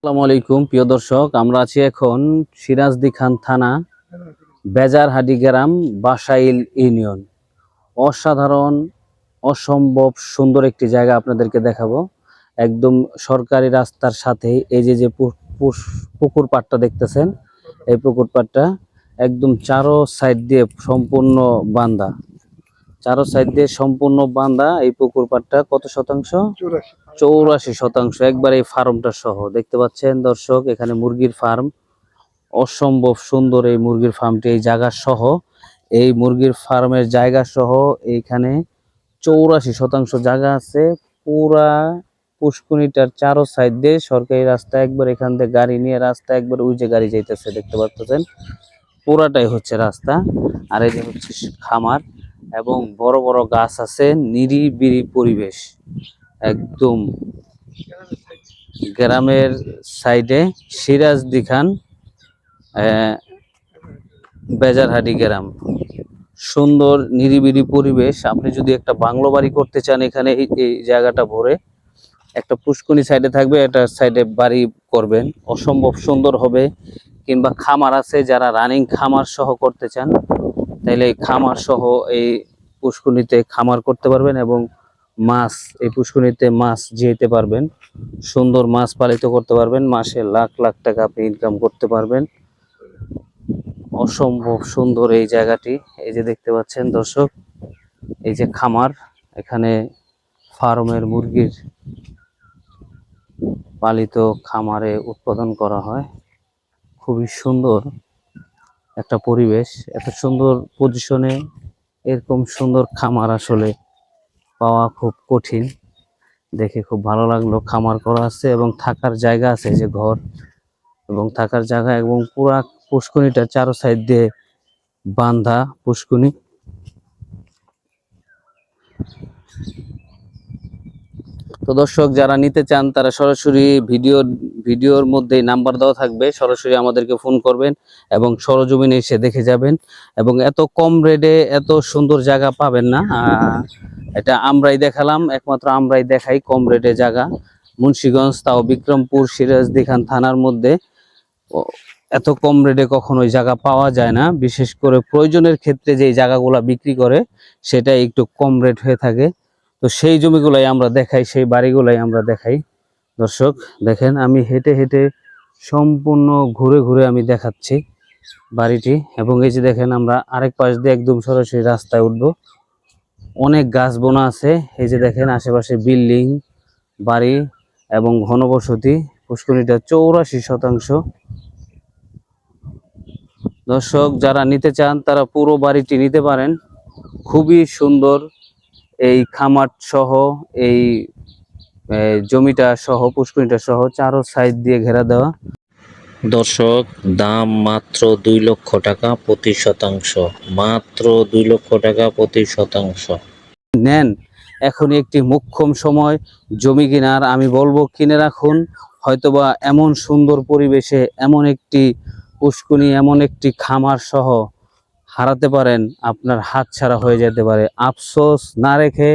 আসসালামু আলাইকুম, প্রিয় দর্শক। আমরা আছি এখন সিরাজদি খান থানা, বেজারহাটি গ্রাম, বাসাইল ইউনিয়ন। অসাধারণ, অসম্ভব সুন্দর একটি জায়গা আপনাদেরকে দেখাবো। একদম সরকারি রাস্তার সাথে এই যে যে পুকুর পাড়টা দেখতেছেন, এই পুকুর পাড়টা একদম চারো সাইড দিয়ে সম্পূর্ণ বান্দা। চারো সাইড দিয়ে সম্পূর্ণ বান্দা এই পুকুর পাড়টা। কত শতাংশ? চুরাশি শতাংশ, একবার এই ফার্মটা সহ। দেখতে পাচ্ছেন দর্শক, এখানে মুরগির ফার্ম। অসম্ভব সুন্দর এই মুরগির ফার্মটি, এই জায়গা সহ। এই মুরগির ফার্মের জায়গা সহ এইখানে চৌরাশি শতাংশ জায়গা আছে। পুরা পুষ্কুনিটার চারো সাইড দিয়ে সরকারি রাস্তা, একবার এখান থেকে গাড়ি নিয়ে রাস্তা, একবার ওই যে গাড়ি যাইতেছে, দেখতে পাচ্ছেন? পুরাটাই হচ্ছে রাস্তা। আর এই যে হচ্ছে খামার এবং বড় বড় গাছ আছে নিরিবিরি পরিবেশ। একদম গ্রামের সাইডে সিরাজদি খান আহ, বেজারহাটি গ্রাম। সুন্দর নিরিবিলি পরিবেশ। আপনি যদি একটা বাংলো বাড়ি করতে চান এখানে এই জায়গাটা ভরে একটা পুষ্কনি সাইডে থাকবে একটা সাইডে বাড়ি করবেন। অসম্ভব সুন্দর হবে। কিংবা খামার আছে যারা রানিং খামার সহ করতে চান তাইলে এই খামার সহ এই পুষ্কনিতে খামার করতে পারবেন এবং মাছ, এই পুষ্করিণীতে মাছ যেতে পারবেন। সুন্দর মাছ পালিত করতে পারবেন। মাসে লাখ লাখ টাকা আপনি ইনকাম করতে পারবেন। অসম্ভব সুন্দর এই জায়গাটি। এই যে দেখতে পাচ্ছেন দর্শক, এই যে খামার, এখানে ফার্মের মুরগির পালিত খামারে উৎপাদন করা হয়। খুবই সুন্দর একটা পরিবেশ। এত সুন্দর পজিশনে এরকম সুন্দর খামার আসলে পাওয়া খুব কঠিন। দেখে খুব ভালো লাগল। খামার করা আছে এবং থাকার জায়গা আছে যে ঘর। এবং থাকার জায়গা এবং পুরা পুষ্কনিটা চারো সাইড দিয়ে বান্ধা পুষ্কনি তো দর্শক, যারা নিতে চান, তারা সরাসরি ভিডিওর ভিডিওর মধ্যেই নাম্বার দেওয়া থাকবে। সরাসরি আমাদেরকে ফোন করবেন এবং সরজমিনে এসে দেখে যাবেন। এবং এত কম রেটে এত সুন্দর জায়গা পাবেন না। এটা আমরাই দেখালাম। একমাত্র আমরাই দেখাই কম রেটে জায়গা। মুন্সীগঞ্জ, তাও বিক্রমপুর সিরাজদি খান থানার মধ্যে। এত কম রেডে রেটে কখনোই জায়গা পাওয়া যায় না। বিশেষ করে প্রয়োজনের ক্ষেত্রে যে জায়গাগুলা বিক্রি করে সেটা একটু কম রেট হয়ে থাকে। তো সেই জমিগুলাই আমরা দেখাই, সেই বাড়িগুলাই আমরা দেখাই। দর্শক, দেখেন, আমি হেঁটে হেঁটে সম্পূর্ণ ঘুরে ঘুরে আমি দেখাচ্ছি বাড়িটি। এবং এই যে দেখেন, আমরা আরেক পাশ দিয়ে একদম সরাসরি রাস্তায় উঠবো। অনেক গাছ বোনা আছে। এই যে দেখেন, আশেপাশে বিল্ডিং, বাড়ি এবং ঘনবসতি, পুষ্করিণীটা চৌরাশি শতাংশ। দর্শক, যারা নিতে চান, তারা পুরো বাড়িটি নিতে পারেন। খুবই সুন্দর এই খামার সহ এই জমিটা সহ পুষ্করিণীটা সহ চারো সাইড দিয়ে ঘেরা দেওয়া। দর্শক দাম মাত্র দুই লক্ষ টাকা প্রতি শতাংশ। মাত্র দুই লক্ষ টাকা প্রতি শতাংশ। নেন এখন একটি মোক্ষম সময়। জমি কেনার আমি বলব কিনে রাখুন। হয়তোবা এমন সুন্দর পরিবেশে এমন একটি পুষ্কুনি এমন একটি খামার সহ হারাতে পারেন, আপনার হাত ছাড়া হয়ে যেতে পারে। আফসোস না রেখে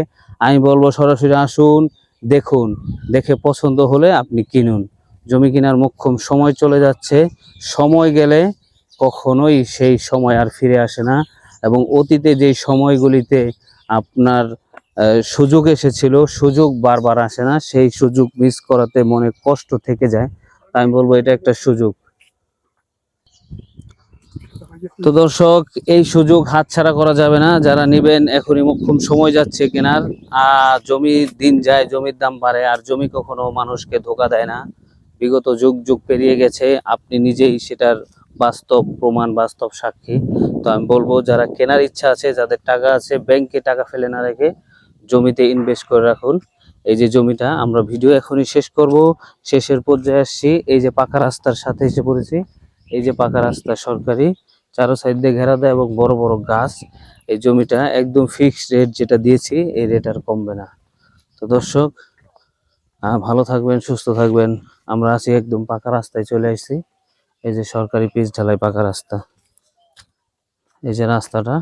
আমি বলব সরাসরি আসুন, দেখুন, দেখে পছন্দ হলে আপনি কিনুন। জমি কেনার মোক্ষম সময় চলে যাচ্ছে, সময় গেলে কখনোই সেই সময় আর ফিরে আসে না এবং অতীতে যেই সময়গুলিতে আপনার সুযোগ এসেছিল, সুযোগ বারবার আসে না, সেই সুযোগ মিস করাতে মনে কষ্ট থেকে যায়। তাই আমি বলব এটা একটা সুযোগ। তো দর্শক, এই সুযোগ হাতছাড়া করা যাবে না। যারা নেবেন, এখনই মোক্ষম সময় যাচ্ছে কেনার। আর জমির দিন যায়, জমির দাম বাড়ে, আর জমি কখনো মানুষকে ধোকা দেয় না। বিগত যুগ যুগ পেরিয়ে গেছে। আপনি নিজেই সেটার বাস্তব প্রমাণ, বাস্তব সাক্ষী। তো আমি বলব, যারা কেনার ইচ্ছা আছে, যাদের টাকা আছে, ব্যাংকে টাকা ফেলে না রেখে জমিতে ইনভেস্ট করে রাখুন। এই যে জমিটা, আমরা ভিডিও এখনই শেষ করব। শেষের পর্যায়ে আসছি। এই যে পাকা রাস্তার সাথে এসে পড়েছি। এই যে পাকা রাস্তা সরকারি। চারো সাইড দিয়ে ঘেরা দেয় এবং বড় বড় গাছ। এই জমিটা একদম ফিক্সড রেট যেটা দিয়েছি, এই রেট আর কমবে না। তো দর্শক ভালো থাকবেন, সুস্থ থাকবেন। আমরা আছি একদম পাকা রাস্তায় চলে আসছি। এই যে সরকারি পিচ ঢালাই পাকা রাস্তা। এই যে রাস্তাটা,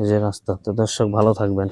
এই যে রাস্তা। তো দর্শক, ভালো থাকবেন।